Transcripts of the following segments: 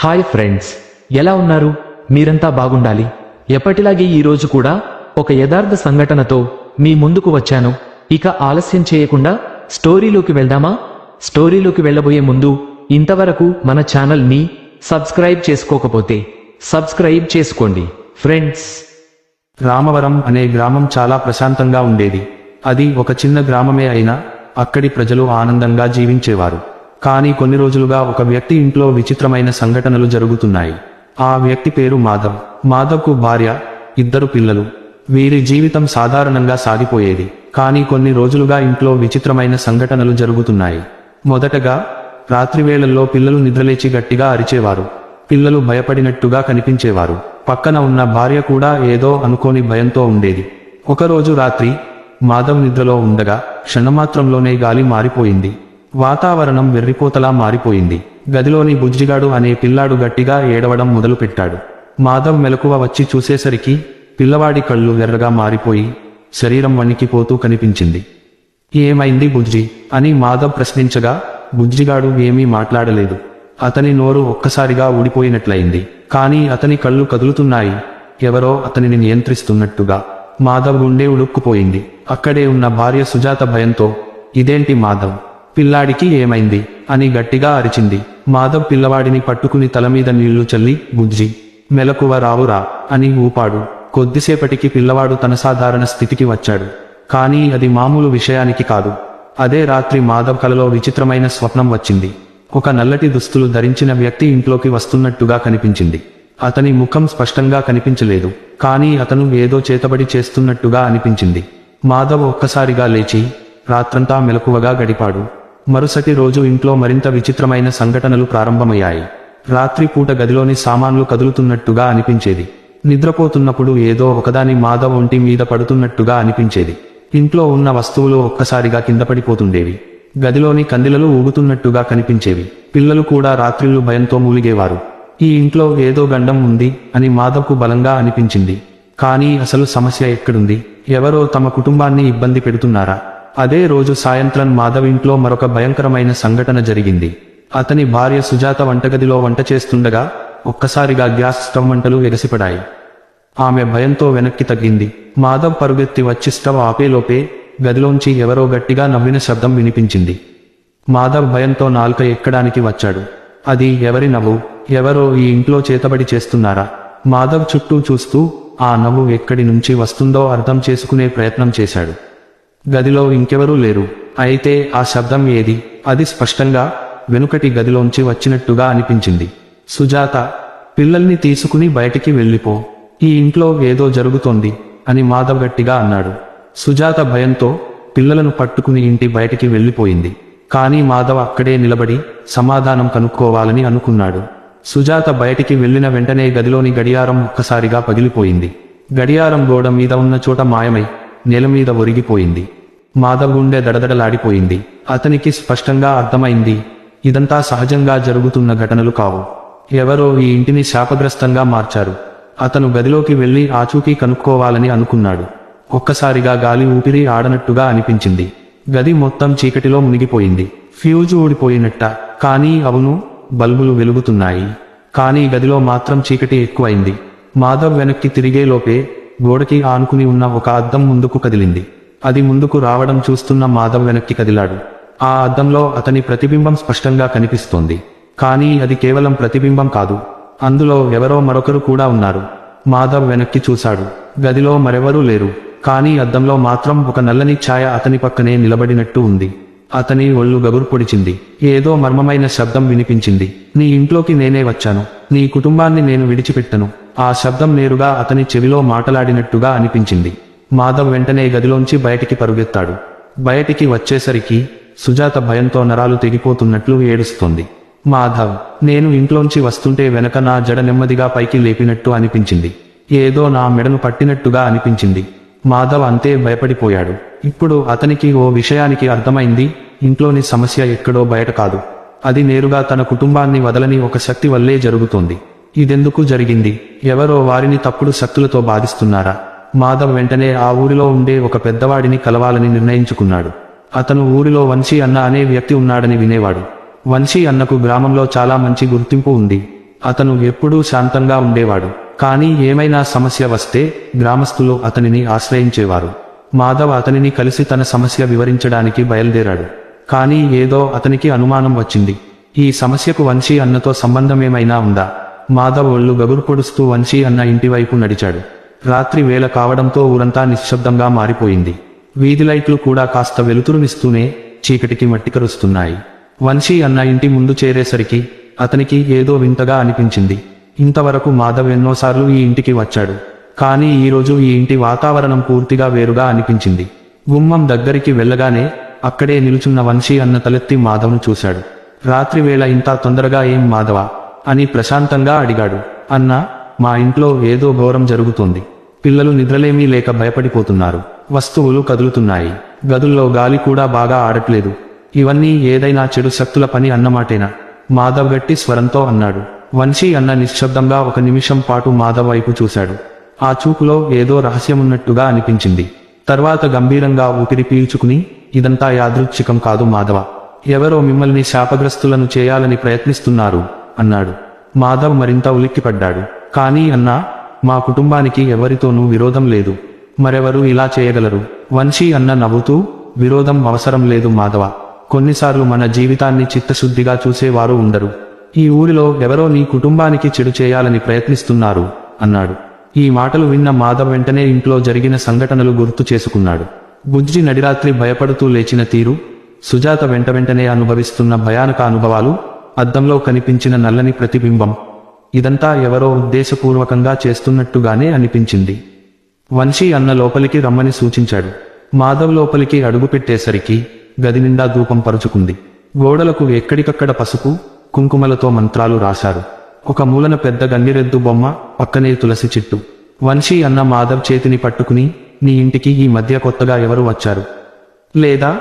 Hi friends ఎలా ఉన్నారు? మీరంతా బాగుండాలి. ఎప్పటిలాగే ఈరోజు కూడా ఒక యథార్థ సంఘటనతో మీ ముందుకు వచ్చాను. ఇక ఆలస్యం చేయకుండా స్టోరీలోకి వెళ్దామా? స్టోరీలోకి వెళ్ళబోయే ముందు ఇంతవరకు మన ఛానల్ని సబ్స్క్రైబ్ చేసుకోకపోతే సబ్స్క్రైబ్ చేసుకోండి. ఫ్రెండ్స్. రామవరం అనే గ్రామం చాలా ప్రశాంతంగా ఉండేది. అది ఒక చిన్న గ్రామమే అయినా అక్కడి ప్రజలు ఆనందంగా జీవించేవారు. కానీ కొన్ని రోజులుగా ఒక వ్యక్తి ఇంట్లో విచిత్రమైన సంఘటనలు జరుగుతున్నాయి. ఆ వ్యక్తి పేరు మాధవ్. మాధవ్కు భార్య ఇద్దరు పిల్లలు. వీరి జీవితం సాధారణంగా సాగిపోయేది. కానీ కొన్ని రోజులుగా ఇంట్లో విచిత్రమైన సంఘటనలు జరుగుతున్నాయి. మొదటగా రాత్రివేళల్లో పిల్లలు నిద్రలేచి గట్టిగా అరిచేవారు. పిల్లలు భయపడినట్టుగా కనిపించేవారు. పక్కన ఉన్న భార్య కూడా ఏదో అనుకోని భయంతో ఉండేది. ఒకరోజు రాత్రి మాధవ్ నిద్రలో ఉండగా క్షణమాత్రంలోనే గాలి మారిపోయింది. వాతావరణం వెర్రిపోతలా మారిపోయింది. గదిలోని బుజ్జిగాడు అనే పిల్లాడు గట్టిగా ఏడవడం మొదలుపెట్టాడు. మాధవ్ మెలకువ వచ్చి చూసేసరికి పిల్లవాడి కళ్ళు ఎర్రగా మారిపోయి శరీరం వణికిపోతూ కనిపించింది. ఏమైంది బుజ్జి? అని మాధవ్ ప్రశ్నించగా బుజ్జిగాడు ఏమీ మాట్లాడలేదు. అతని నోరు ఒక్కసారిగా ఊడిపోయినట్లయింది. కానీ అతని కళ్ళు కదులుతున్నాయి. ఎవరో అతనిని నియంత్రిస్తున్నట్టుగా. మాధవ్ గుండె ఉడుక్కుపోయింది. అక్కడే ఉన్న భార్య సుజాత భయంతో ఇదేంటి మాధవ్? పిల్లాడికి ఏమైంది? అని గట్టిగా అరిచింది. మాధవ్ పిల్లవాడిని పట్టుకుని తల మీద నీళ్ళు చల్లి బుజ్జి మెలకువ రావురా అని ఊపాడు. కొద్దిసేపటికి పిల్లవాడు తన సాధారణ స్థితికి వచ్చాడు. కానీ అది మామూలు విషయానికి కాదు. అదే రాత్రి మాధవ్ కలలో విచిత్రమైన స్వప్నం వచ్చింది. ఒక నల్లటి దుస్తులు ధరించిన వ్యక్తి ఇంట్లోకి వస్తున్నట్టుగా కనిపించింది. అతని ముఖం స్పష్టంగా కనిపించలేదు. కానీ అతను ఏదో చేతబడి చేస్తున్నట్టుగా అనిపించింది. మాధవ్ ఒక్కసారిగా లేచి రాత్రంతా మెలకువగా గడిపాడు. మరుసటి రోజు ఇంట్లో మరింత విచిత్రమైన సంఘటనలు ప్రారంభమయ్యాయి. రాత్రిపూట గదిలోని సామాన్లు కదులుతున్నట్టుగా అనిపించేది. నిద్రపోతున్నప్పుడు ఏదో ఒకదాని మాధవ్ ఒంటి మీద పడుతున్నట్టుగా అనిపించేది. ఇంట్లో ఉన్న వస్తువులు ఒక్కసారిగా కిందపడిపోతుండేవి గదిలోని కందిలలు ఊగుతున్నట్టుగా కనిపించేవి. పిల్లలు కూడా రాత్రిళ్ళు భయంతో మూలిగేవారు. ఈ ఇంట్లో ఏదో గండం ఉంది అని మాధవ్కు బలంగా అనిపించింది. కానీ అసలు సమస్య ఎక్కడుంది? ఎవరో తమ కుటుంబాన్ని ఇబ్బంది పెడుతున్నారా? అదే రోజు సాయంత్రం మాధవ్ ఇంట్లో మరొక భయంకరమైన సంఘటన జరిగింది. అతని భార్య సుజాత వంటగదిలో వంట చేస్తుండగా ఒక్కసారిగా గ్యాస్ స్టవ్ వంటలు ఎగసిపడాయి. ఆమె భయంతో వెనక్కి తగ్గింది. మాధవ్ పరుగెత్తి వచ్చి స్టవ్ ఆపేలోపే గదిలోంచి ఎవరో గట్టిగా నవ్విన శబ్దం వినిపించింది. మాధవ్ భయంతో నాలుక ఎక్కడానికి వచ్చాడు. అది ఎవరి నవ్వు? ఎవరో ఈ ఇంట్లో చేతబడి చేస్తున్నారా? మాధవ్ చుట్టూ చూస్తూ ఆ నవ్వు ఎక్కడి నుంచి వస్తుందో అర్థం చేసుకునే ప్రయత్నం చేశాడు. గదిలో ఇంకెవరూ లేరు. అయితే ఆ శబ్దం ఏది? అది స్పష్టంగా వెనుకటి గదిలోంచి వచ్చినట్టుగా అనిపించింది. సుజాత పిల్లల్ని తీసుకుని బయటికి వెళ్ళిపో. ఈ ఇంట్లో ఏదో జరుగుతోంది అని మాధవ్ గట్టిగా అన్నాడు. సుజాత భయంతో పిల్లలను పట్టుకుని ఇంటి బయటికి వెళ్ళిపోయింది. కానీ మాధవ్ అక్కడే నిలబడి సమాధానం కనుక్కోవాలని అనుకున్నాడు. సుజాత బయటికి వెళ్ళిన వెంటనే గదిలోని గడియారం ఒక్కసారిగా పగిలిపోయింది. గడియారం గోడ మీద ఉన్న చోట మాయమై నేల మీద ఒరిగిపోయింది. మాధవ్ గుండె దడదడలాడిపోయింది. అతనికి స్పష్టంగా అర్థమైంది ఇదంతా సహజంగా జరుగుతున్న ఘటనలు కావు. ఎవరో ఈ ఇంటిని శాపగ్రస్తంగా మార్చారు. అతను గదిలోకి వెళ్ళి ఆచూకీ కనుక్కోవాలని అనుకున్నాడు. ఒక్కసారిగా గాలి ఊపిరి ఆడనట్టుగా అనిపించింది. గది మొత్తం చీకటిలో మునిగిపోయింది. ఫ్యూజు ఊడిపోయినట్ట. కానీ అవును బల్బులు వెలుగుతున్నాయి. కానీ గదిలో మాత్రం చీకటి ఎక్కువైంది. మాధవ్ వెనక్కి తిరిగేలోపే గోడకి ఆనుకుని ఉన్న ఒక అద్దం ముందుకు కదిలింది. అది ముందుకు రావడం చూస్తున్న మాధవ్ వెనక్కి కదిలాడు. ఆ అద్దంలో అతని ప్రతిబింబం స్పష్టంగా కనిపిస్తోంది. కానీ అది కేవలం ప్రతిబింబం కాదు. అందులో ఎవరో మరొకరు కూడా ఉన్నారు. మాధవ్ వెనక్కి చూశాడు. గదిలో మరెవరూ లేరు. కానీ అద్దంలో మాత్రం ఒక నల్లని ఛాయ అతని పక్కనే నిలబడినట్టు ఉంది. అతని ఒళ్ళు గగురు పొడిచింది. ఏదో మర్మమైన శబ్దం వినిపించింది. నీ ఇంట్లోకి నేనే వచ్చాను. నీ కుటుంబాన్ని నేను విడిచిపెట్టను. ఆ శబ్దం నేరుగా అతని చెవిలో మాటలాడినట్టుగా అనిపించింది. మాధవ్ వెంటనే గదిలోంచి బయటికి పరుగెత్తాడు. బయటికి వచ్చేసరికి సుజాత భయంతో నరాలు తెగిపోతున్నట్లు ఏడుస్తోంది. మాధవ్ నేను ఇంట్లోంచి వస్తుంటే వెనక నా జడ నెమ్మదిగా పైకి లేపినట్టు అనిపించింది. ఏదో నా మెడను పట్టినట్టుగా అనిపించింది. మాధవ్ అంతే భయపడిపోయాడు. ఇప్పుడు అతనికి ఓ విషయానికి అర్థమైంది ఇంట్లోని సమస్య ఎక్కడో బయట కాదు. అది నేరుగా తన కుటుంబాన్ని వదలని ఒక శక్తి వల్లే జరుగుతోంది. ఇదెందుకు జరిగింది? ఎవరో వారిని తప్పుడు శక్తులతో బాధిస్తున్నారా? మాధవ్ వెంటనే ఆ ఊరిలో ఉండే ఒక పెద్దవాడిని కలవాలని నిర్ణయించుకున్నాడు. అతను ఊరిలో వంశీ అన్న అనే వ్యక్తి ఉన్నాడని వినేవాడు. వంశీ అన్నకు గ్రామంలో చాలా మంచి గుర్తింపు ఉంది. అతను ఎప్పుడూ శాంతంగా ఉండేవాడు. కానీ ఏమైనా సమస్య వస్తే గ్రామస్తులు అతనిని ఆశ్రయించేవారు. మాధవ్ అతనిని కలిసి తన సమస్య వివరించడానికి బయలుదేరాడు. కానీ ఏదో అతనికి అనుమానం వచ్చింది. ఈ సమస్యకు వంశీ అన్నతో సంబంధమేమైనా ఉందా? మాధవ్ ఒళ్ళు గగురు పొడుస్తూ వంశీ అన్న ఇంటివైపు నడిచాడు. రాత్రి వేళ కావడంతో ఊరంతా నిశ్శబ్దంగా మారిపోయింది. వీధి లైట్లు కూడా కాస్త వెలుతురునిస్తూనే చీకటికి మట్టికరుస్తున్నాయి. వంశీ అన్న ఇంటి ముందు చేరేసరికి అతనికి ఏదో వింతగా అనిపించింది. ఇంతవరకు మాధవ్ ఎన్నోసార్లు ఈ ఇంటికి వచ్చాడు. కానీ ఈరోజు ఈ ఇంటి వాతావరణం పూర్తిగా వేరుగా అనిపించింది. గుమ్మం దగ్గరికి వెళ్ళగానే అక్కడే నిలుచున్న వంశీ అన్న తలెత్తి మాధవ్ను చూశాడు. రాత్రివేళ ఇంత తొందరగా ఏం మాధవ? అని ప్రశాంతంగా అడిగాడు. అన్నా మా ఇంట్లో ఏదో ఘోరం జరుగుతోంది. పిల్లలు నిద్రలేమీ లేక భయపడిపోతున్నారు. వస్తువులు కదులుతున్నాయి. గదుల్లో గాలి కూడా బాగా ఆడట్లేదు. ఇవన్నీ ఏదైనా చెడు శక్తుల పని అన్నమాటేనా? మాధవ్ గట్టి స్వరంతో అన్నాడు. వంశీ అన్న నిశ్శబ్దంగా ఒక నిమిషం పాటు మాధవ్ వైపు చూశాడు. ఆ చూపులో ఏదో రహస్యమున్నట్టుగా అనిపించింది. తర్వాత గంభీరంగా ఊపిరి పీల్చుకుని ఇదంతా యాదృచ్ఛికం కాదు మాధవ. ఎవరో మిమ్మల్ని శాపగ్రస్తులను చేయాలని ప్రయత్నిస్తున్నారు అన్నాడు. మాధవ్ మరింత ఉలిక్కిపడ్డాడు. కానీ అన్నా మా కుటుంబానికి ఎవరితోనూ విరోధం లేదు. మరెవరు ఇలా చేయగలరు? వంశీ అన్న నవ్వుతూ విరోధం అవసరం లేదు మాధవ. కొన్నిసార్లు మన జీవితాన్ని చిత్తశుద్ధిగా చూసేవారు ఉండరు. ఈ ఊరిలో ఎవరో నీ కుటుంబానికి చెడు చేయాలని ప్రయత్నిస్తున్నారు అన్నాడు. ఈ మాటలు విన్న మాధవ్ వెంటనే ఇంట్లో జరిగిన సంఘటనలు గుర్తు చేసుకున్నాడు. బుజ్జి నడిరాత్రి భయపడుతూ లేచిన తీరు సుజాత వెంట వెంటనే అనుభవిస్తున్న భయానక అనుభవాలు అద్దంలో కనిపించిన నల్లని ప్రతిబింబం ఇదంతా ఎవరో ఉద్దేశపూర్వకంగా చేస్తున్నట్టుగానే అనిపించింది. వంశీ అన్న లోపలికి రమ్మని సూచించాడు. మాధవ్ లోపలికి అడుగుపెట్టేసరికి గది నిండా ధూపం పరుచుకుంది. గోడలకు ఎక్కడికక్కడ పసుపు కుంకుమలతో మంత్రాలు రాశారు. ఒక మూలన పెద్ద గన్నిరెద్దు బొమ్మ పక్కనే తులసి చెట్టు. వంశీ అన్న మాధవ్ చేతిని పట్టుకుని నీ ఇంటికి ఈ మధ్య కొత్తగా ఎవరు వచ్చారు? లేదా?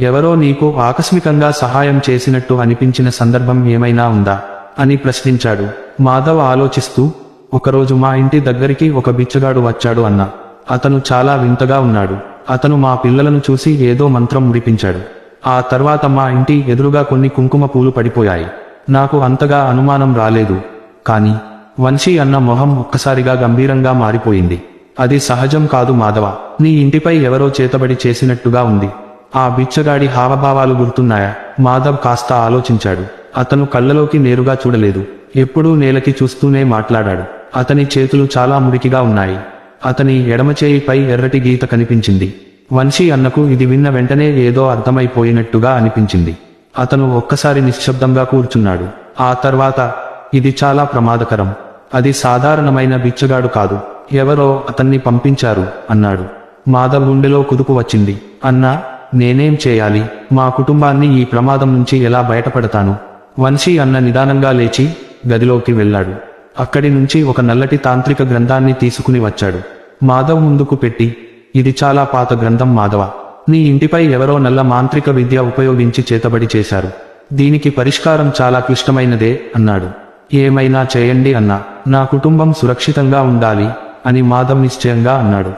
ఎవరో నీకు ఆకస్మికంగా సహాయం చేసినట్టు అనిపించిన సందర్భం ఏమైనా ఉందా? అని ప్రశ్నించాడు. మాధవ్ ఆలోచిస్తూ ఒకరోజు మా ఇంటి దగ్గరికి ఒక బిచ్చగాడు వచ్చాడు అన్న. అతను చాలా వింతగా ఉన్నాడు. అతను మా పిల్లలను చూసి ఏదో మంత్రం ముడిపించాడు. ఆ తర్వాత మా ఇంటి ఎదురుగా కొన్ని కుంకుమ పూలు పడిపోయాయి. నాకు అంతగా అనుమానం రాలేదు. కాని వంశీ అన్న మొహం ఒక్కసారిగా గంభీరంగా మారిపోయింది. అది సహజం కాదు మాధవ. నీ ఇంటిపై ఎవరో చేతబడి చేసినట్టుగా ఉంది. ఆ బిచ్చగాడి హావభావాలు గుర్తున్నాయా? మాధవ్ కాస్త ఆలోచించాడు. అతను కళ్ళలోకి నేరుగా చూడలేదు. ఎప్పుడూ నేలకి చూస్తూనే మాట్లాడాడు. అతని చేతులు చాలా మురికిగా ఉన్నాయి. అతని ఎడమ చేయిపై ఎర్రటి గీత కనిపించింది. వంశీ అన్నకు ఇది విన్న వెంటనే ఏదో అర్థమైపోయినట్టుగా అనిపించింది. అతను ఒక్కసారి నిశ్శబ్దంగా కూర్చున్నాడు. ఆ తర్వాత ఇది చాలా ప్రమాదకరం. అది సాధారణమైన బిచ్చగాడు కాదు. ఎవరో అతన్ని పంపించారు అన్నాడు. మాధవ్ గుండెలో కుదుపు వచ్చింది. అన్నా నేనేం చేయాలి? మా కుటుంబాన్ని ఈ ప్రమాదం నుంచి ఎలా బయటపడతాను? వంశీ అన్న నిదానంగా లేచి గదిలోకి వెళ్ళాడు. అక్కడి నుంచి ఒక నల్లటి తాంత్రిక గ్రంథాన్ని తీసుకుని వచ్చాడు. మాధవ్ ముందుకు పెట్టి ఇది చాలా పాత గ్రంథం మాధవ. నీ ఇంటిపై ఎవరో నల్ల మాంత్రిక విద్య ఉపయోగించి చేతబడి చేశారు. దీనికి పరిష్కారం చాలా క్లిష్టమైనదే అన్నాడు. ఏమైనా చేయండి అన్నా. నా కుటుంబం సురక్షితంగా ఉండాలి అని మాధవ్ నిశ్చయంగా అన్నాడు.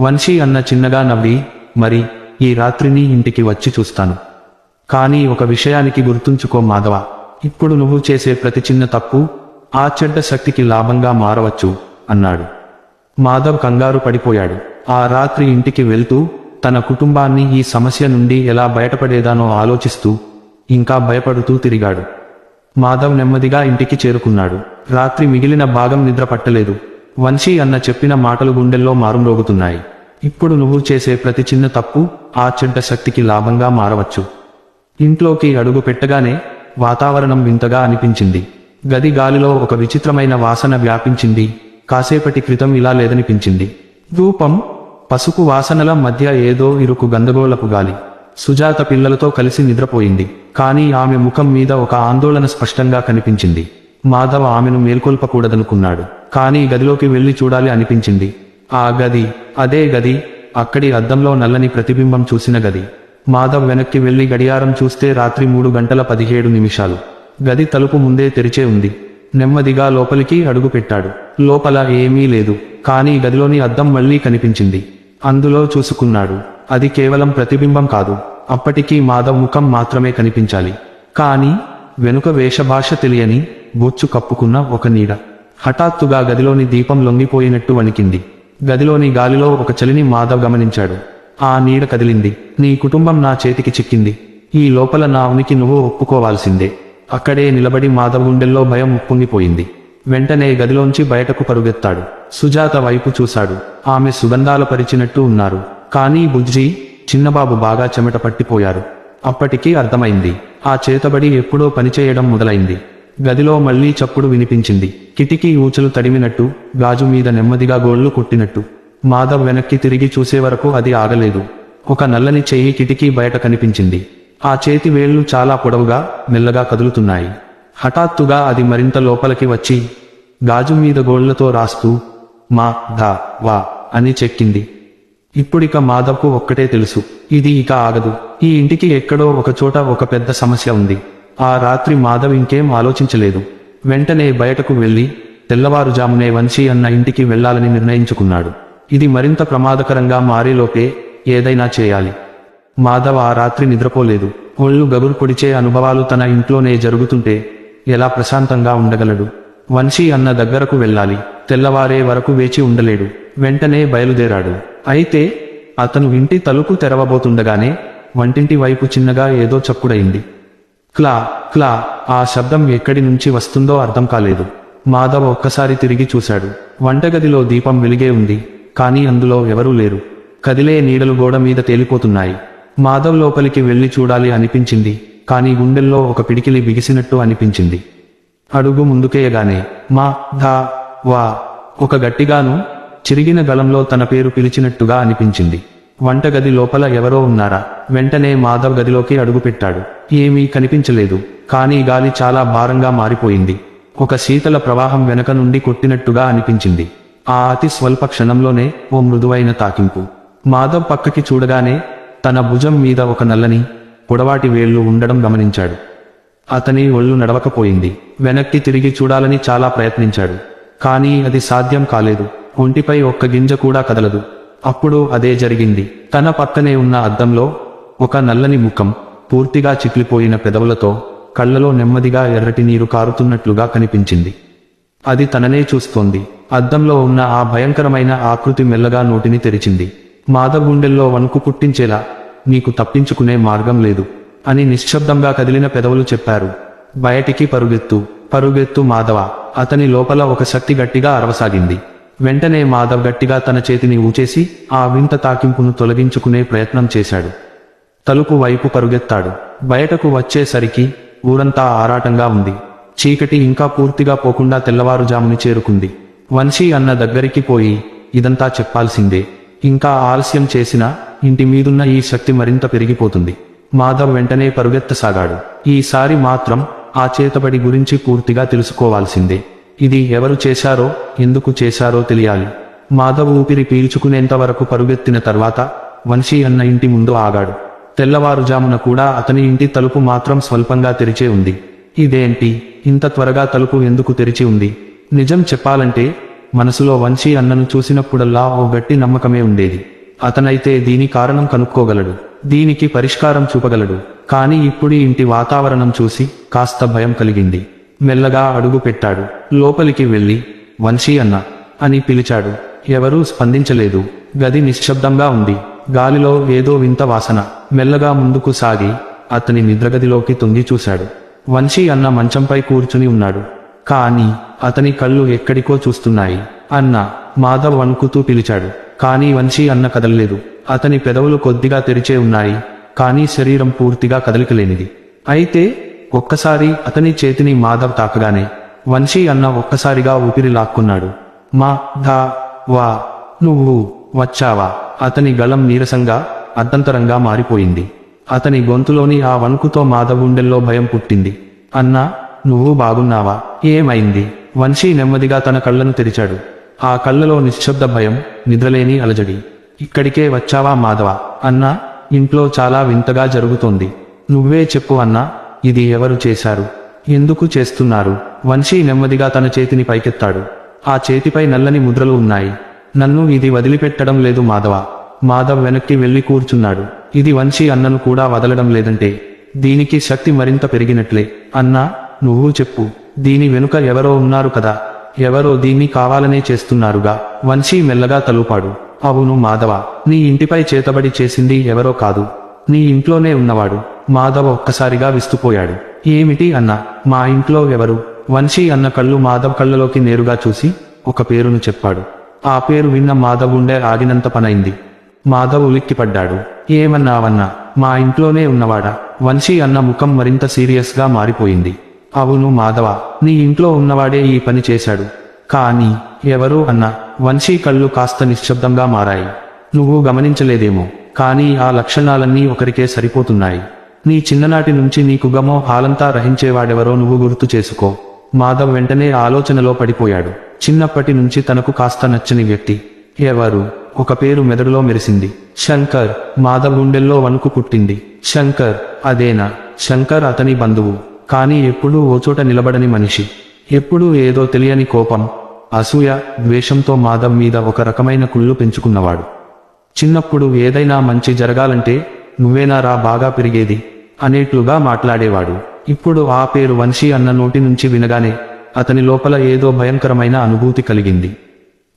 వంశీ అన్న చిన్నగా నవ్వి మరి ఈ రాత్రిని ఇంటికి వచ్చి చూస్తాను. కానీ ఒక విషయానికి గుర్తుంచుకో మాధవ. ఇప్పుడు నువ్వు చేసే ప్రతి చిన్న తప్పు ఆ చెడ్డ శక్తికి లాభంగా మారవచ్చు అన్నాడు. మాధవ్ కంగారు పడిపోయాడు. ఆ రాత్రి ఇంటికి వెళ్తూ తన కుటుంబాన్ని ఈ సమస్య నుండి ఎలా బయటపడేదానో ఆలోచిస్తూ ఇంకా భయపడుతూ తిరిగాడు. మాధవ్ నెమ్మదిగా ఇంటికి చేరుకున్నాడు. రాత్రి మిగిలిన భాగం నిద్ర పట్టలేదు. వంశీ అన్న చెప్పిన మాటలు గుండెల్లో మారుమ్రోగుతున్నాయి. ఇప్పుడు నువ్వు చేసే ప్రతి చిన్న తప్పు ఆ చెడ్డ శక్తికి లాభంగా మారవచ్చు. ఇంట్లోకి అడుగు పెట్టగానే వాతావరణం వింతగా అనిపించింది. గది గాలిలో ఒక విచిత్రమైన వాసన వ్యాపించింది. కాసేపటి క్రితం ఇలా లేదనిపించింది. ధూపం పసుపు వాసనల మధ్య ఏదో ఇరుకు గందగోళపు గాలి. సుజాత పిల్లలతో కలిసి నిద్రపోయింది. కానీ ఆమె ముఖం మీద ఒక ఆందోళన స్పష్టంగా కనిపించింది. మాధవ ఆమెను మేల్కొల్పకూడదనుకున్నాడు. కానీ గదిలోకి వెళ్ళి చూడాలి అనిపించింది. ఆ గది అదే గది అక్కడి అద్దంలో నల్లని ప్రతిబింబం చూసిన గది. మాధవ్ వెనక్కి వెళ్ళి గడియారం చూస్తే రాత్రి మూడు గంటల పదిహేడు నిమిషాలు. గది తలుపు ముందే తెరిచే ఉంది. నెమ్మదిగా లోపలికి అడుగుపెట్టాడు లోపల ఏమీ లేదు. కానీ గదిలోని అద్దం మళ్ళీ కనిపించింది. అందులో చూసుకున్నాడు. అది కేవలం ప్రతిబింబం కాదు. అప్పటికీ మాధవ్ ముఖం మాత్రమే కనిపించాలి. కానీ వెనుక వేషభాష తెలియని బొచ్చు కప్పుకున్న ఒక నీడ. హఠాత్తుగా గదిలోని దీపం లొంగిపోయినట్టు వణికింది. గదిలోని గాలిలో ఒక చలిని మాధవ్ గమనించాడు. ఆ నీడ కదిలింది. నీ కుటుంబం నా చేతికి చిక్కింది. ఈ లోపల నా ఉనికి నువ్వు ఒప్పుకోవాల్సిందే. అక్కడే నిలబడి మాధవ్ గుండెల్లో భయం ఉప్పొంగిపోయింది. వెంటనే గదిలోంచి బయటకు పరుగెత్తాడు. సుజాత వైపు చూశాడు. ఆమె సుగంధాల పరిచినట్టు ఉన్నారు. కానీ బుజ్జి చిన్నబాబు బాగా చెమట పట్టిపోయారు. అప్పటికి అర్థమైంది. ఆ చేతబడి ఎప్పుడో పనిచేయడం మొదలైంది. గదిలో మళ్ళీ చప్పుడు వినిపించింది. కిటికీ ఊచలు తడిమినట్టు గాజు మీద నెమ్మదిగా గోళ్ళు కొట్టినట్టు. మాధవ్ వెనక్కి తిరిగి చూసే వరకు అది ఆగలేదు. ఒక నల్లని చెయ్యి కిటికీ బయట కనిపించింది. ఆ చేతి వేళ్ళు చాలా పొడవుగా మెల్లగా కదులుతున్నాయి. హఠాత్తుగా అది మరింత లోపలికి వచ్చి గాజు మీద గోళ్ళతో రాస్తూ మా ధా వా అని చెక్కింది. ఇప్పుడిక మాధవ్కు ఒక్కటే తెలుసు ఇది ఇక ఆగదు. ఈ ఇంటికి ఎక్కడో ఒకచోట ఒక పెద్ద సమస్య ఉంది. ఆ రాత్రి మాధవ్ ఇంకేం ఆలోచించలేదు. వెంటనే బయటకు వెళ్ళి తెల్లవారుజామునే వంశీ అన్న ఇంటికి వెళ్ళాలని నిర్ణయించుకున్నాడు. ఇది మరింత ప్రమాదకరంగా మారేలోపే ఏదైనా చేయాలి. మాధవ్ ఆ రాత్రి నిద్రపోలేదు. ఒళ్ళు గబురు పొడిచే అనుభవాలు తన ఇంట్లోనే జరుగుతుంటే ఎలా ప్రశాంతంగా ఉండగలడు? వంశీ అన్న దగ్గరకు వెళ్ళాలి. తెల్లవారే వరకు వేచి ఉండలేడు. వెంటనే బయలుదేరాడు. అయితే అతను ఇంటి తలుపు తెరవబోతుండగానే వంటింటి వైపు చిన్నగా ఏదో చప్పుడైంది క్లా క్లా ఆ శబ్దం ఎక్కడి నుంచి వస్తుందో అర్థం కాలేదు. మాధవ్ ఒక్కసారి తిరిగి చూశాడు. వంటగదిలో దీపం వెలిగే ఉంది. కానీ అందులో ఎవరూ లేరు. కదిలే నీడలు గోడ మీద తేలిపోతున్నాయి. మాధవ్ లోపలికి వెళ్ళి చూడాలి అనిపించింది కానీ గుండెల్లో ఒక పిడికిలి బిగిసినట్టు అనిపించింది. అడుగు ముందుకేయగానే మా ధా వా ఒక గట్టిగాను చిరిగిన గలంలో తన పేరు పిలిచినట్టుగా అనిపించింది. వంటగది లోపల ఎవరో ఉన్నారా? వెంటనే మాధవ్ గదిలోకి అడుగుపెట్టాడు ఏమీ కనిపించలేదు కానీ గాలి చాలా భారంగా మారిపోయింది. ఒక శీతల ప్రవాహం వెనక నుండి కొట్టినట్టుగా అనిపించింది. ఆ అతి స్వల్ప క్షణంలోనే ఓ మృదువైన తాకింపు. మాధవ్ పక్కకి చూడగానే తన భుజం మీద ఒక నల్లని పొడవాటి వేళ్ళు ఉండడం గమనించాడు. అతని ఒళ్ళు నడవకపోయింది. వెనక్కి తిరిగి చూడాలని చాలా ప్రయత్నించాడు. కానీ అది సాధ్యం కాలేదు. ఒంటిపై ఒక్క గింజ కూడా కదలదు. అప్పుడు అదే జరిగింది. తన పక్కనే ఉన్న అద్దంలో ఒక నల్లని ముఖం పూర్తిగా చిక్లిపోయిన పెదవులతో కళ్ళలో నెమ్మదిగా ఎర్రటి నీరు కారుతున్నట్లుగా కనిపించింది. అది తననే చూస్తోంది. అద్దంలో ఉన్న ఆ భయంకరమైన ఆకృతి మెల్లగా నోటిని తెరిచింది. మాధవ్ గుండెల్లో వణుకు పుట్టించేలా నీకు తప్పించుకునే మార్గం లేదు అని నిశ్శబ్దంగా కదిలిన పెదవులు చెప్పారు. బయటికి పరుగెత్తు పరుగెత్తు మాధవ. అతని లోపల ఒక శక్తి గట్టిగా అరవసాగింది. వెంటనే మాధవ్ గట్టిగా తన చేతిని ఊచేసి ఆ వింత తాకింపును తొలగించుకునే ప్రయత్నం చేశాడు. తలుపు వైపు పరుగెత్తాడు. బయటకు వచ్చేసరికి ఊరంతా ఆరాటంగా ఉంది. చీకటి ఇంకా పూర్తిగా పోకుండా తెల్లవారుజాముని చేరుకుంది. వంశీ అన్న దగ్గరికి పోయి ఇదంతా చెప్పాల్సిందే. ఇంకా ఆలస్యం చేసినా ఇంటి మీదున్న ఈ శక్తి మరింత పెరిగిపోతుంది. మాధవ్ వెంటనే పరుగెత్తసాగాడు. ఈసారి మాత్రం ఆ చేతబడి గురించి పూర్తిగా తెలుసుకోవాల్సిందే. ఇది ఎవరు చేశారో ఎందుకు చేశారో తెలియాలి. మాధవ్ ఊపిరి పీల్చుకునేంత వరకు పరుగెత్తిన తర్వాత వంశీ అన్న ఇంటి ముందు ఆగాడు. తెల్లవారుజామున కూడా అతని ఇంటి తలుపు మాత్రం స్వల్పంగా తెరిచే ఉంది. ఇదేంటి? ఇంత త్వరగా తలుపు ఎందుకు తెరిచి ఉంది? నిజం చెప్పాలంటే మనసులో వంశీ అన్నను చూసినప్పుడల్లా ఓ గట్టి నమ్మకమే ఉండేది. అతనైతే దీని కారణం కనుక్కోగలడు. దీనికి పరిష్కారం చూపగలడు. కానీ ఇప్పుడు ఇంటి వాతావరణం చూసి కాస్త భయం కలిగింది. మెల్లగా అడుగు పెట్టాడు. లోపలికి వెళ్ళి వంశీ అన్న అని పిలిచాడు. ఎవరూ స్పందించలేదు. గది నిశ్శబ్దంగా ఉంది. గాలిలో ఏదో వింత వాసన. మెల్లగా ముందుకు సాగి అతని నిద్రగదిలోకి తొంగి చూశాడు. వంశీ అన్న మంచంపై కూర్చుని ఉన్నాడు. కాని అతని కళ్ళు ఎక్కడికో చూస్తున్నాయి. అన్న మాధవ్ వణుకుతూ పిలిచాడు. కానీ వంశీ అన్న కదలలేదు. అతని పెదవులు కొద్దిగా తెరిచే ఉన్నాయి. కానీ శరీరం పూర్తిగా కదలికలేనిది. అయితే ఒక్కసారి అతని చేతిని మాధవ్ తాకగానే వంశీ అన్న ఒక్కసారిగా ఊపిరి లాక్కున్నాడు. మా ధా వా నువ్వు వచ్చావా? అతని గళం నీరసంగా అర్ధంతరంగా మారిపోయింది. అతని గొంతులోని ఆ వణుకుతో మాధవ్ గుండెల్లో భయం పుట్టింది. అన్నా నువ్వు బాగున్నావా? ఏమైంది? వంశీ నెమ్మదిగా తన కళ్ళను తెరిచాడు. ఆ కళ్ళలో నిశ్శబ్ద భయం నిద్రలేని అలజడి. ఇక్కడికే వచ్చావా మాధవ? అన్నా ఇంట్లో చాలా వింతగా జరుగుతోంది. నువ్వే చెప్పు అన్నా ఇది ఎవరు చేశారు? ఎందుకు చేస్తున్నారు? వంశీ నెమ్మదిగా తన చేతిని పైకెత్తాడు. ఆ చేతిపై నల్లని ముద్రలు ఉన్నాయి. నన్ను ఇది వదిలిపెట్టడం లేదు మాధవ. మాధవ్ వెనక్కి వెళ్ళి కూర్చున్నాడు. ఇది వంశీ అన్నను కూడా వదలడం లేదంటే. దీనికి శక్తి మరింత పెరిగినట్లే. అన్నా నువ్వు చెప్పు దీని వెనుక ఎవరో ఉన్నారు కదా ఎవరో దీన్ని కావాలనే చేస్తున్నారుగా వంశీ మెల్లగా తలుపాడు. అవును మాధవ నీ ఇంటిపై చేతబడి చేసింది ఎవరో కాదు. నీ ఇంట్లోనే ఉన్నవాడు మాధవ ఒక్కసారిగా విస్తుపోయాడు. ఏమిటి అన్న మా ఇంట్లో ఎవరు? వంశీ అన్న కళ్ళు మాధవ్ కళ్ళలోకి నేరుగా చూసి ఒక పేరును చెప్పాడు. ఆ పేరు విన్న మాధవ్ ఉండే ఆగినంత పనైంది. మాధవ్ ఉలిక్కిపడ్డాడు. ఏమన్నావన్నా మా ఇంట్లోనే ఉన్నవాడా? వంశీ అన్న ముఖం మరింత సీరియస్గా మారిపోయింది. అవును మాధవ నీ ఇంట్లో ఉన్నవాడే ఈ పని చేశాడు. కానీ ఎవరు అన్న వంశీ కళ్ళు కాస్త నిశ్శబ్దంగా మారాయి. నువ్వు గమనించలేదేమో కానీ ఆ లక్షణాలన్నీ ఒకరికే సరిపోతున్నాయి. నీ చిన్ననాటి నుంచి నీకు గమో హాలంతా రహించేవాడెవరో నువ్వు గుర్తు చేసుకో. మాధవ్ వెంటనే ఆలోచనలో పడిపోయాడు. చిన్నప్పటి నుంచి తనకు కాస్త నచ్చని వ్యక్తి. ఎవరు? ఒక పేరు మెదడులో మెరిసింది. శంకర్ మాధవ్ గుండెల్లో వణుకు పుట్టింది. శంకర్ అదేనా? శంకర్ అతని బంధువు. కానీ ఎప్పుడూ ఓచోట నిలబడని మనిషి. ఎప్పుడూ ఏదో తెలియని కోపం అసూయ ద్వేషంతో మాధవ్ మీద ఒక రకమైన కుళ్ళు పెంచుకున్నవాడు. చిన్నప్పుడు ఏదైనా మంచి జరగాలంటే నువ్వేనా రా బాగా పెరిగేది అనేట్లుగా మాట్లాడేవాడు. ఇప్పుడు ఆ పేరు వంశీ అన్న నోటి నుంచి వినగానే అతని లోపల ఏదో భయంకరమైన అనుభూతి కలిగింది.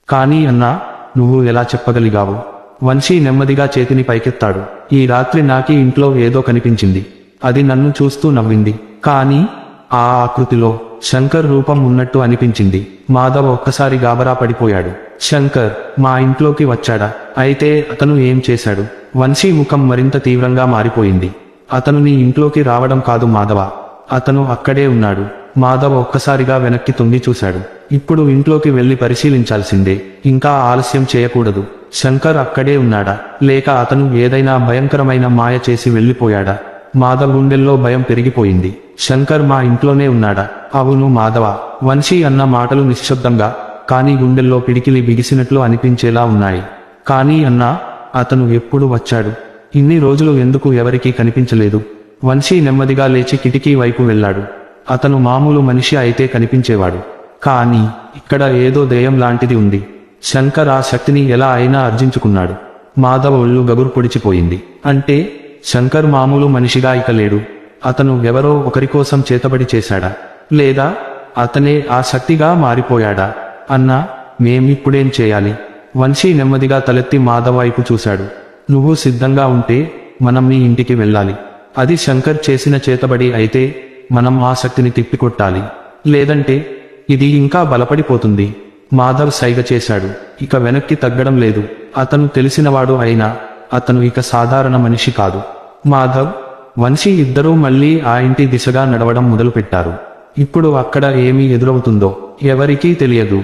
కానీ అన్నా నువ్వు ఎలా చెప్పగలిగావు? వంశీ నెమ్మదిగా చేతిని పైకెత్తాడు. ఈ రాత్రి నాకీ ఇంట్లో ఏదో కనిపించింది. అది నన్ను చూస్తూ నవ్వింది. కానీ ఆ ఆకృతిలో శంకర్ రూపం ఉన్నట్టు అనిపించింది. మాధవ్ ఒక్కసారి గాబరా పడిపోయాడు. శంకర్ మా ఇంట్లోకి వచ్చాడా? అయితే అతను ఏం చేశాడు? వంశీ ముఖం మరింత తీవ్రంగా మారిపోయింది. అతను నీ ఇంట్లోకి రావడం కాదు మాధవ. అతను అక్కడే ఉన్నాడు. మాధవ్ ఒక్కసారిగా వెనక్కి తొంగి చూశాడు. ఇప్పుడు ఇంట్లోకి వెళ్ళి పరిశీలించాల్సిందే. ఇంకా ఆలస్యం చేయకూడదు. శంకర్ అక్కడే ఉన్నాడా? లేక అతను ఏదైనా భయంకరమైన మాయ చేసి వెళ్ళిపోయాడా మాధవ్ గుండెల్లో భయం పెరిగిపోయింది. శంకర్ మా ఇంట్లోనే ఉన్నాడా? అవును మాధవ. వంశీ అన్న మాటలు నిశ్శబ్దంగా కానీ గుండెల్లో పిడికిలి బిగిసినట్లు అనిపించేలా ఉన్నాయి. కానీ అన్నా అతను ఎప్పుడు వచ్చాడు? ఇన్ని రోజులు ఎందుకు ఎవరికీ కనిపించలేదు? వంశీ నెమ్మదిగా లేచి కిటికీ వైపు వెళ్ళాడు. అతను మామూలు మనిషి అయితే కనిపించేవాడు. కానీ ఇక్కడ ఏదో దెయ్యం లాంటిది ఉంది. శంకర్ ఆ శక్తిని ఎలా అయినా అర్జించుకున్నాడు మాధవ ఒళ్ళు గగురు పొడిచిపోయింది. అంటే శంకర్ మామూలు మనిషిగా ఇక లేడు. అతను ఎవరో ఒకరి కోసం చేతబడి చేశాడా? లేదా అతనే ఆ శక్తిగా మారిపోయాడా? అన్నా మేమిప్పుడేం చేయాలి? వంశీ నెమ్మదిగా తలెత్తి మాధవైపు చూశాడు. నువ్వు సిద్ధంగా ఉంటే మనం నీ ఇంటికి వెళ్ళాలి. అది శంకర్ చేసిన చేతబడి అయితే మనం ఆ శక్తిని తిప్పికొట్టాలి. లేదంటే ఇది ఇంకా బలపడిపోతుంది. మాధవ్ సైగ చేశాడు. ఇక వెనక్కి తగ్గడం లేదు. అతను తెలిసినవాడు అయినా అతను ఇక సాధారణ మనిషి కాదు. మాధవ్ వంశీ ఇద్దరూ మళ్ళీ ఆ ఇంటి దిశగా నడవడం మొదలుపెట్టారు. ఇప్పుడు అక్కడ ఏమి ఎదురవుతుందో ఎవరికీ తెలియదు.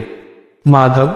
మాధవ్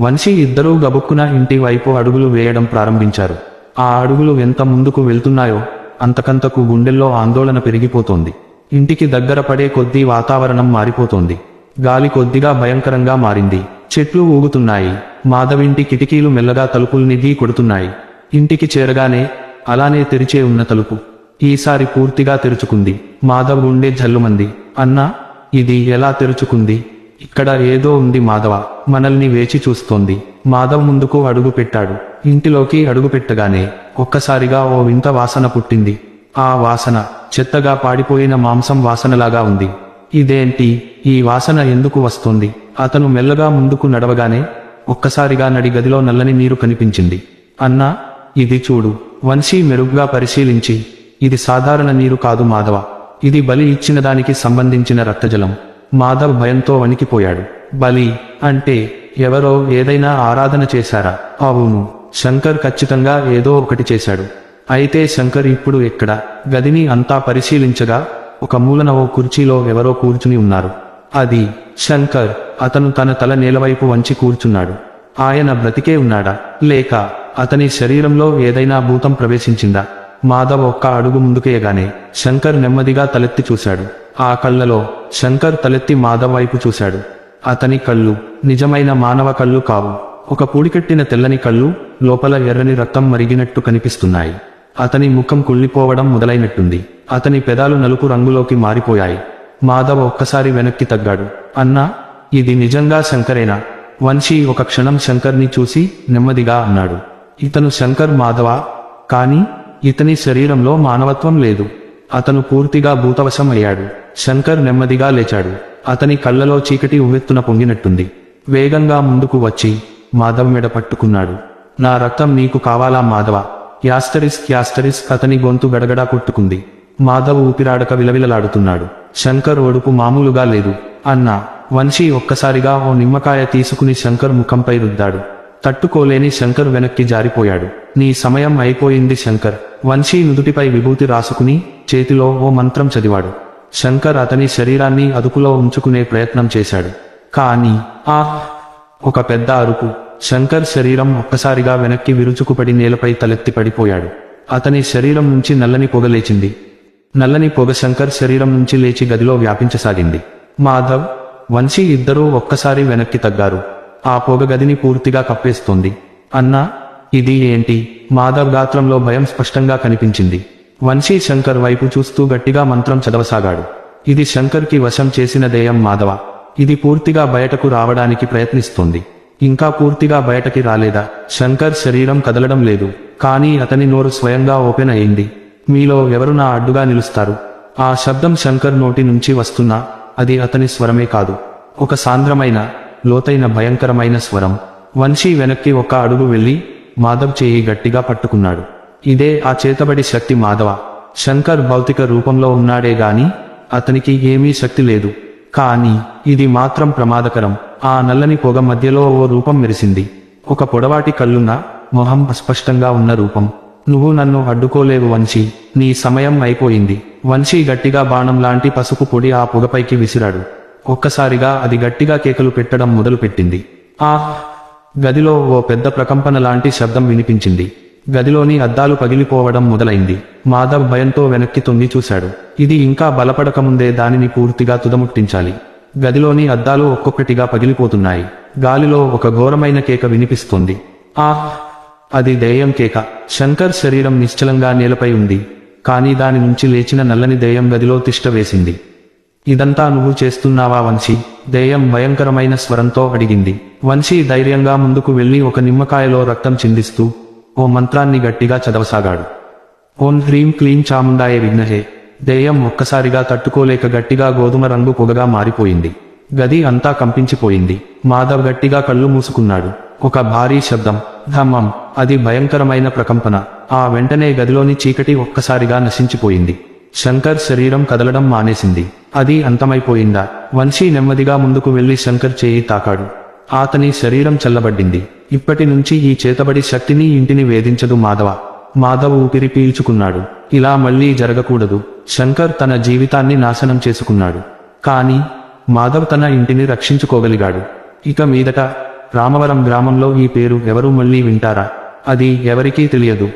వంశీ ఇద్దరూ గబుక్కున ఇంటి వైపు అడుగులు వేయడం ప్రారంభించారు. ఆ అడుగులు ఎంత ముందుకు వెళ్తున్నాయో అంతకంతకు గుండెల్లో ఆందోళన పెరిగిపోతోంది. ఇంటికి దగ్గర పడే కొద్దీ వాతావరణం మారిపోతోంది. గాలి కొద్దిగా భయంకరంగా మారింది. చెట్లు ఊగుతున్నాయి. మాధవింటి కిటికీలు మెల్లగా తలుపుల్ని ఢీ కొడుతున్నాయి. ఇంటికి చేరగానే అలానే తెరిచే ఉన్న తలుపు. ఈసారి పూర్తిగా తెరుచుకుంది. మాధవ్ గుండె జల్లుమంది. అన్నా ఇది ఎలా తెరుచుకుంది? ఇక్కడ ఏదో ఉంది మాధవ. మనల్ని వేచి చూస్తోంది. మాధవ్ ముందుకు అడుగు పెట్టాడు. ఇంటిలోకి అడుగు పెట్టగానే ఒక్కసారిగా ఓ వింత వాసన పుట్టింది. ఆ వాసన చెత్తగా పాడిపోయిన మాంసం వాసనలాగా ఉంది. ఇదేంటి? ఈ వాసన ఎందుకు వస్తోంది? అతను మెల్లగా ముందుకు నడవగానే ఒక్కసారిగా నడి గదిలో నల్లని నీరు కనిపించింది. అన్నా ఇది చూడు. వంశీ మెరుగ్గా పరిశీలించి ఇది సాధారణ నీరు కాదు మాధవ. ఇది బలి ఇచ్చిన దానికి సంబంధించిన రక్తజలం. మాధవ్ భయంతో వణికిపోయాడు. బలి అంటే ఎవరో ఏదైనా ఆరాధన చేశారా? అవును. శంకర్ ఖచ్చితంగా ఏదో ఒకటి చేశాడు. అయితే శంకర్ ఇప్పుడు ఎక్కడ? గదిని అంతా పరిశీలించగా ఒక మూలన ఓ కుర్చీలో ఎవరో కూర్చుని ఉన్నారు. అది శంకర్. అతను తన తల నేలవైపు వంచి కూర్చున్నాడు. ఆయన బ్రతికే ఉన్నాడా? లేక అతని శరీరంలో ఏదైనా భూతం ప్రవేశించిందా? మాధవ్ ఒక్క అడుగు ముందుకేయగానే శంకర్ నెమ్మదిగా తలెత్తి చూశాడు. ఆ కళ్ళలో శంకర్ తలెత్తి మాధవ్ వైపు చూశాడు. అతని కళ్ళు నిజమైన మానవ కళ్ళు కావు. ఒక పూడికెట్టిన తెల్లని కళ్ళు లోపల ఎర్రని రక్తం మరిగినట్టు కనిపిస్తున్నాయి. అతని ముఖం కుళ్ళిపోవడం మొదలైనట్టుంది. అతని పెదాలు నలుపు రంగులోకి మారిపోయాయి. మాధవ్ ఒక్కసారి వెనక్కి తగ్గాడు. అన్నా ఇది నిజంగా శంకరేనా? వంశీ ఒక క్షణం శంకర్ని చూసి నెమ్మదిగా అన్నాడు. ఇతను శంకర్ మాధవ? కానీ ఇతని శరీరంలో మానవత్వం లేదు. అతను పూర్తిగా భూతవశం అయ్యాడు శంకర్ నెమ్మదిగా లేచాడు. అతని కళ్ళలో చీకటి ఉవ్వెత్తున పొంగినట్టుంది. వేగంగా ముందుకు వచ్చి మాధవ్ మెడ పట్టుకున్నాడు. నా రక్తం నీకు కావాలా మాధవ? యాస్టరిస్క్ యాస్టరిస్క్ అతని గొంతు గడగడా కొట్టుకుంది. మాధవ్ ఊపిరాడక విలవిలలాడుతున్నాడు. శంకర్ ఒడుపు మామూలుగా లేదు. అన్నా వంశీ ఒక్కసారిగా ఓ నిమ్మకాయ తీసుకుని శంకర్ ముఖంపై రుద్దాడు. తట్టుకోలేని శంకర్ వెనక్కి జారిపోయాడు. నీ సమయం అయిపోయింది శంకర్. వంశీ నుదుటిపై విభూతి రాసుకుని చేతిలో ఓ మంత్రం చదివాడు. శంకర్ అతని శరీరాన్ని అదుపులో ఉంచుకునే ప్రయత్నం చేశాడు. కానీ ఆ ఒక పెద్ద అరుపు. శంకర్ శరీరం ఒక్కసారిగా వెనక్కి విరుచుకుపడి నేలపై తలెత్తి పడిపోయాడు. అతని శరీరం నుంచి నల్లని పొగ లేచింది. నల్లని పొగ శంకర్ శరీరం నుంచి లేచి గదిలో వ్యాపించసాగింది. మాధవ్ వంశీ ఇద్దరూ ఒక్కసారి వెనక్కి తగ్గారు. ఆ పొగ గదిని పూర్తిగా కప్పేస్తోంది. అన్నా ఇది ఏంటి? మాధవ్ గాత్రంలో భయం స్పష్టంగా కనిపించింది. వంశీ శంకర్ వైపు చూస్తూ గట్టిగా మంత్రం చదవసాగాడు. ఇది శంకర్కి వశం చేసిన దేయం మాధవ. ఇది పూర్తిగా బయటకు రావడానికి ప్రయత్నిస్తోంది. ఇంకా పూర్తిగా బయటకి రాలేదా? శంకర్ శరీరం కదలడం లేదు. కానీ అతని నోరు స్వయంగా ఓపెన్ అయింది. మీలో ఎవరు నా అడ్డుగా నిలుస్తారు? ఆ శబ్దం శంకర్ నోటి నుంచి వస్తున్నా అది అతని స్వరమే కాదు. ఒక సాంద్రమైన లోతైన భయంకరమైన స్వరం. వంశీ వెనక్కి ఒక అడుగు వెళ్ళి మాధవ్ చేయి గట్టిగా పట్టుకున్నాడు. ఇదే ఆ చేతబడి శక్తి మాధవ. శంకర్ భౌతిక రూపంలో ఉన్నాడే గాని అతనికి ఏమీ శక్తి లేదు. కానీ ఇది మాత్రం ప్రమాదకరం. ఆ నల్లని పొగ మధ్యలో ఓ రూపం మెరిసింది. ఒక పొడవాటి కళ్ళున్న మొహం అస్పష్టంగా ఉన్న రూపం. నువ్వు నన్ను అడ్డుకోలేవు వంశీ. నీ సమయం అయిపోయింది. వంశీ గట్టిగా బాణం లాంటి పసుపు పొడి ఆ పొగపైకి విసిరాడు. ఒక్కసారిగా అది గట్టిగా కేకలు పెట్టడం మొదలుపెట్టింది. ఆ గదిలో ఓ పెద్ద ప్రకంపన లాంటి శబ్దం వినిపించింది. గదిలోని అద్దాలు పగిలిపోవడం మొదలైంది. మాధవ్ భయంతో వెనక్కి తొంగి చూశాడు. ఇది ఇంకా బలపడకముందే దానిని పూర్తిగా తుదముట్టించాలి. గదిలోని అద్దాలు ఒక్కొక్కటిగా పగిలిపోతున్నాయి. గాలిలో ఒక ఘోరమైన కేక వినిపిస్తుంది. ఆహ్ అది దెయ్యం కేక. శంకర్ శరీరం నిశ్చలంగా నేలపై ఉంది. కానీ దాని నుంచి లేచిన నల్లని దెయ్యం గదిలో తిష్ట వేసింది. ఇదంతా నువ్వు చేస్తున్నావా వంశీ? దెయ్యం భయంకరమైన స్వరంతో అడిగింది. వంశీ ధైర్యంగా ముందుకు వెళ్ళి ఒక నిమ్మకాయలో రక్తం చిందిస్తూ ఓ మంత్రాన్ని గట్టిగా చదవసాగాడు. ఓం హ్రీం క్లీం చాముండాయ విఘ్నహే. దెయ్యం ఒక్కసారిగా తట్టుకోలేక గట్టిగా గోధుమ రంగు పొగగా మారిపోయింది. గది అంతా కంపించిపోయింది. మాధవ్ గట్టిగా కళ్ళు మూసుకున్నాడు. ఒక భారీ శబ్దం ధమ్మం అది భయంకరమైన ప్రకంపన. ఆ వెంటనే గదిలోని చీకటి ఒక్కసారిగా నశించిపోయింది. శంకర్ శరీరం కదలడం మానేసింది. అది అంతమైపోయిందా? వంశీ నెమ్మదిగా ముందుకు వెళ్ళి శంకర్ చేయి తాకాడు. అతని శరీరం చల్లబడ్డింది. ఇప్పటి నుంచి ఈ చేతబడి శక్తిని ఇంటిని వేధించదు మాధవ. మాధవ్ ఊపిరి పీల్చుకున్నాడు. ఇలా మళ్ళీ జరగకూడదు. శంకర్ తన జీవితాన్ని నాశనం చేసుకున్నాడు. కానీ మాధవ్ తన ఇంటిని రక్షించుకోగలిగాడు. ఇక మీదట రామవరం గ్రామంలో ఈ పేరు ఎవరు మళ్ళీ వింటారా? అది ఎవరికీ తెలియదు.